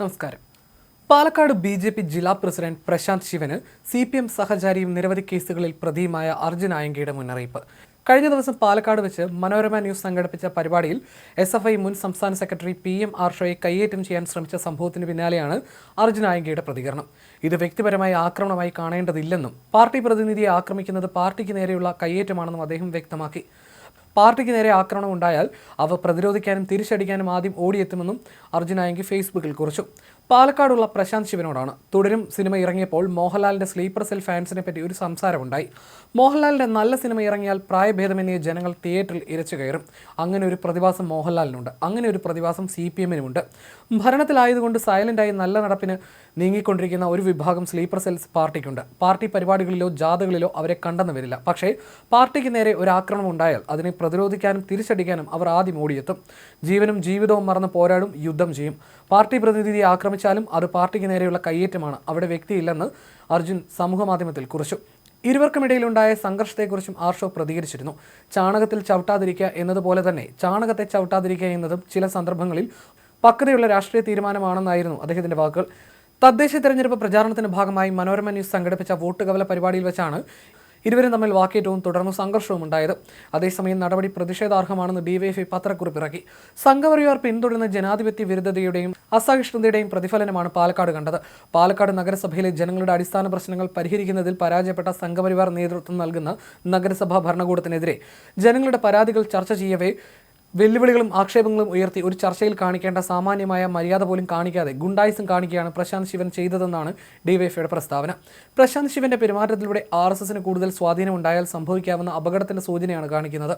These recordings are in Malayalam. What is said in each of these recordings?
നമസ്കാരം. പാലക്കാട് ബി ജെ പി ജില്ലാ പ്രസിഡന്റ് പ്രശാന്ത് ശിവന് സി പി എം സഹചാരിയും നിരവധി കേസുകളിൽ പ്രതിയുമായ അർജുൻ ആയങ്കയുടെ മുന്നറിയിപ്പ്. കഴിഞ്ഞ ദിവസം പാലക്കാട് വെച്ച് മനോരമ ന്യൂസ് സംഘടിപ്പിച്ച പരിപാടിയിൽ എസ് എഫ് ഐ മുൻ സംസ്ഥാന സെക്രട്ടറി പി എം ആർഷോയെ കയ്യേറ്റം ചെയ്യാൻ ശ്രമിച്ച സംഭവത്തിന് പിന്നാലെയാണ് അർജുൻ ആയങ്കയുടെ പ്രതികരണം. ഇത് വ്യക്തിപരമായ ആക്രമണമായി കാണേണ്ടതില്ലെന്നും പാർട്ടി പ്രതിനിധിയെ ആക്രമിക്കുന്നത് പാർട്ടിക്ക് നേരെയുള്ള കയ്യേറ്റമാണെന്നും അദ്ദേഹം വ്യക്തമാക്കി. പാർട്ടിക്ക് നേരെ ആക്രമണം ഉണ്ടായാൽ അവ പ്രതിരോധിക്കാനും തിരിച്ചടിക്കാനും ആദ്യം ഓടിയെത്തുമെന്നും അർജുനായങ്കി ഫേസ്ബുക്കിൽ കുറിച്ചു. പാലക്കാടുള്ള പ്രശാന്ത് ശിവനോടാണ്. തുടരും സിനിമ ഇറങ്ങിയപ്പോൾ മോഹൻലാലിന്റെ സ്ലീപ്പർ സെൽ ഫാൻസിനെ പറ്റി ഒരു സംസാരമുണ്ടായി. മോഹൻലാലിന്റെ നല്ല സിനിമ ഇറങ്ങിയാൽ പ്രായഭേദമന്യേ ജനങ്ങൾ തിയേറ്ററിൽ ഇരച്ചു കയറും. അങ്ങനെ ഒരു പ്രതിഭാസം മോഹൻലാലിനുണ്ട്. അങ്ങനെ ഒരു പ്രതിഭാസം സി പി എമ്മിനുമുണ്ട്. ഭരണത്തിലായതുകൊണ്ട് സൈലന്റായി നല്ല നടപ്പിന് നീങ്ങിക്കൊണ്ടിരിക്കുന്ന ഒരു വിഭാഗം സ്ലീപ്പർ സെൽസ് പാർട്ടിക്കുണ്ട്. പാർട്ടി പരിപാടികളിലോ ജാഥകളിലോ അവരെ കണ്ടെന്ന് വരില്ല. പക്ഷേ പാർട്ടിക്ക് നേരെ ഒരു ആക്രമണം ഉണ്ടായാൽ അതിനെ പ്രതിരോധിക്കാനും തിരിച്ചടിക്കാനും അവർ ആദ്യം ഓടിയെത്തും. ജീവനും ജീവിതവും മറന്ന് പോരാടും യുദ്ധം ചെയ്യും. പാർട്ടി പ്രതിനിധിയെ ആക്രമിച്ചാലും അത് പാർട്ടിക്ക് നേരെയുള്ള കയ്യേറ്റമാണ്. അവിടെ വ്യക്തിയില്ലെന്ന് അർജുൻ സമൂഹമാധ്യമത്തിൽ കുറിച്ചു. ഇരുവർക്കുമിടയിലുണ്ടായ സംഘർഷത്തെക്കുറിച്ചും ആർഷോ പ്രതികരിച്ചിരുന്നു. ചാണകത്തിൽ ചവിട്ടാതിരിക്കുക എന്നതുപോലെ തന്നെ ചാണകത്തെ ചവിട്ടാതിരിക്കുക എന്നതും ചില സന്ദർഭങ്ങളിൽ പക്വതയുള്ള രാഷ്ട്രീയ തീരുമാനമാണെന്നായിരുന്നു അദ്ദേഹത്തിന്റെ വാക്കുകൾ. തദ്ദേശ തെരഞ്ഞെടുപ്പ് പ്രചാരണത്തിന്റെ ഭാഗമായി മനോരമ ന്യൂസ് സംഘടിപ്പിച്ച വോട്ട് കവല പരിപാടിയിൽ വെച്ചാണ് ഇരുവരും തമ്മിൽ വാക്കേറ്റവും തുടർന്ന് സംഘർഷവും ഉണ്ടായത്. അതേസമയം നടപടി പ്രതിഷേധാർഹമാണെന്ന് ഡിവൈഎഫ്ഐ പത്രക്കുറിപ്പ് ഇറക്കി സംഘപരിവാർ പിന്തുടരുന്ന ജനാധിപത്യ വിരുദ്ധതയുടെയും അസഹിഷ്ണുതയുടെയും പ്രതിഫലനമാണ് പാലക്കാട് കണ്ടത്. പാലക്കാട് നഗരസഭയിലെ ജനങ്ങളുടെ അടിസ്ഥാന പ്രശ്നങ്ങൾ പരിഹരിക്കുന്നതിൽ പരാജയപ്പെട്ട സംഘപരിവാർ നേതൃത്വം നൽകുന്ന നഗരസഭാ ഭരണകൂടത്തിനെതിരെ ജനങ്ങളുടെ പരാതികൾ ചർച്ച ചെയ്യവേ വെല്ലുവിളികളും ആക്ഷേപങ്ങളും ഉയർത്തി ഒരു ചർച്ചയിൽ കാണിക്കേണ്ട സാമാന്യമായ മര്യാദ പോലും കാണിക്കാതെ ഗുണ്ടായിസം കാണിക്കുകയാണ് പ്രശാന്ത് ശിവൻ ചെയ്തതെന്നാണ് ഡിവൈഎഫ്ഐയുടെ പ്രസ്താവന. പ്രശാന്ത് ശിവന്റെ പെരുമാറ്റത്തിലൂടെ ആർ എസ് എസിന് കൂടുതൽ സ്വാധീനം ഉണ്ടായാൽ സംഭവിക്കാവുന്ന അപകടത്തിന്റെ സൂചനയാണ് കാണിക്കുന്നത്.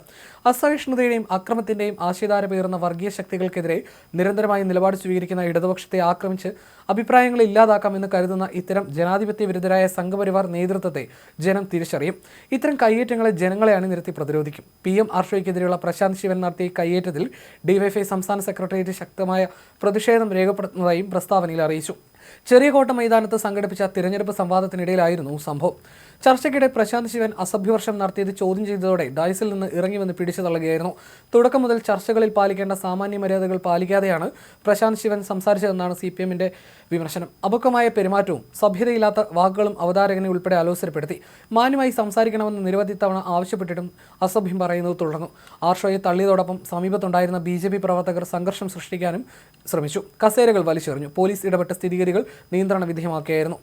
അസഹിഷ്ണുതയുടെയും അക്രമത്തിന്റെയും ആശയധാര പേറുന്ന വർഗീയ ശക്തികൾക്കെതിരെ നിരന്തരമായി നിലപാട് സ്വീകരിക്കുന്ന ഇടതുപക്ഷത്തെ ആക്രമിച്ച് അഭിപ്രായങ്ങളെ ഇല്ലാതാക്കാമെന്ന് കരുതുന്ന ഇത്തരം ജനാധിപത്യ വിരുദ്ധരായ സംഘപരിവാർ നേതൃത്വത്തെ ജനം തിരിച്ചറിയും. ഇത്തരം കയ്യേറ്റങ്ങളെ ജനങ്ങളെ അണിനിരത്തി പ്രതിരോധിക്കും. പി എം ആർഷോയ്ക്കെതിരെയുള്ള പ്രശാന്ത് ശിവൻ നടത്തിയ കയ്യേറ്റത്തിൽ ഡിവൈഎഫ്ഐ സംസ്ഥാന സെക്രട്ടേറിയറ്റ് ശക്തമായ പ്രതിഷേധം രേഖപ്പെടുത്തുന്നതായും പ്രസ്താവനയിൽ അറിയിച്ചു. ചെറിയകോട്ട മൈതാനത്ത് സംഘടിപ്പിച്ച തിരഞ്ഞെടുപ്പ് സംവാദത്തിനിടയിലായിരുന്നു സംഭവം. ചർച്ചയ്ക്കിടെ പ്രശാന്ത് ശിവൻ അസഭ്യവർഷം നടത്തിയത് ചോദ്യം ചെയ്തതോടെ ഡൈസിൽ നിന്ന് ഇറങ്ങി വന്ന് പിടിച്ചു തള്ളുകയായിരുന്നു. തുടക്കം മുതൽ ചർച്ചകളിൽ പാലിക്കേണ്ട സാമാന്യ മര്യാദകൾ പാലിക്കാതെയാണ് പ്രശാന്ത് ശിവൻ സംസാരിച്ചതെന്നാണ് സി പി വിമർശനം. അപക്വമായ പെരുമാറ്റവും സഭ്യതയില്ലാത്ത വാക്കുകളും അവതാരകനെ ഉൾപ്പെടെ ആലോചനപ്പെടുത്തി മാന്യമായി സംസാരിക്കണമെന്ന് നിരവധി തവണ ആവശ്യപ്പെട്ടിട്ടും അസഭ്യം പറയുന്നത് തുടർന്നു. ആർഷോയെ തള്ളിയതോടൊപ്പം സമീപത്തുണ്ടായിരുന്ന ബി പ്രവർത്തകർ സംഘർഷം സൃഷ്ടിക്കാനും ശ്രമിച്ചു. കസേരകൾ വലിച്ചെറിഞ്ഞു. പോലീസ് ഇടപെട്ട സ്ഥിതിഗതികൾ നിയന്ത്രണ വിധേയമാക്കിയായിരുന്നു.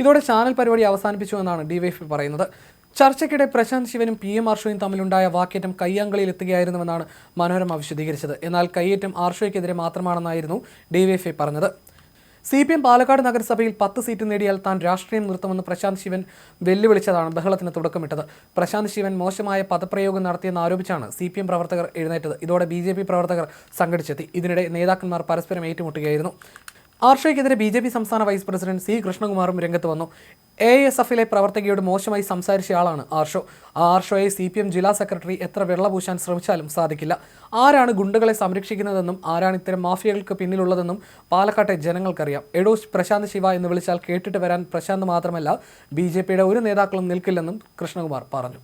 ഇതോടെ ചാനൽ പരിപാടി അവസാനിപ്പിച്ചു എന്നാണ് ഡിവൈഎഫ്ഐ പറയുന്നത്. ചർച്ചയ്ക്കിടെ പ്രശാന്ത് ശിവനും പി എം ആർഷോയും തമ്മിലുണ്ടായ വാക്കേറ്റം കയ്യാങ്കളിയിൽ എത്തുകയായിരുന്നുവെന്നാണ് മനോരമ വിശദീകരിച്ചത്. എന്നാൽ കയ്യേറ്റം ആർഷോയ്ക്കെതിരെ മാത്രമാണെന്നായിരുന്നു ഡിവൈഎഫ്ഐ പറഞ്ഞത്. സി പി എം പാലക്കാട് നഗരസഭയിൽ പത്ത് സീറ്റ് നേടിയാൽ താൻ രാഷ്ട്രീയം നിർത്തുമെന്ന് പ്രശാന്ത് ശിവൻ വെല്ലുവിളിച്ചതാണ് ബഹളത്തിന് തുടക്കമിട്ടത്. പ്രശാന്ത് ശിവൻ മോശമായ പദപ്രയോഗം നടത്തിയെന്ന് ആരോപിച്ചാണ് സി പി എം പ്രവർത്തകർ എഴുന്നേറ്റത്. ഇതോടെ ബി ജെ പി പ്രവർത്തകർ സംഘടിച്ചെത്തി. ഇതിനിടെ നേതാക്കന്മാർ പരസ്പരം ഏറ്റുമുട്ടുകയായിരുന്നു. ആർഷോയ്ക്കെതിരെ ബി ജെ പി സംസ്ഥാന വൈസ് പ്രസിഡന്റ് സി കൃഷ്ണകുമാറും രംഗത്ത് വന്നു. എ എസ് എഫിലെ പ്രവർത്തകയോട് മോശമായി സംസാരിച്ച ആളാണ് ആർഷോ. ആ ആർഷോയെ സി പി എം ജില്ലാ സെക്രട്ടറി എത്ര വെള്ളപൂശാൻ ശ്രമിച്ചാലും സാധിക്കില്ല. ആരാണ് ഗുണ്ടകളെ സംരക്ഷിക്കുന്നതെന്നും ആരാണ് ഇത്തരം മാഫിയകൾക്ക് പിന്നിലുള്ളതെന്നും പാലക്കാട്ടെ ജനങ്ങൾക്കറിയാം. എഡോസ് പ്രശാന്ത് ശിവ എന്ന് വിളിച്ചാൽ കേട്ടിട്ട് വരാൻ പ്രശാന്ത് മാത്രമല്ല ബി ഒരു നേതാക്കളും നിൽക്കില്ലെന്നും കൃഷ്ണകുമാർ പറഞ്ഞു.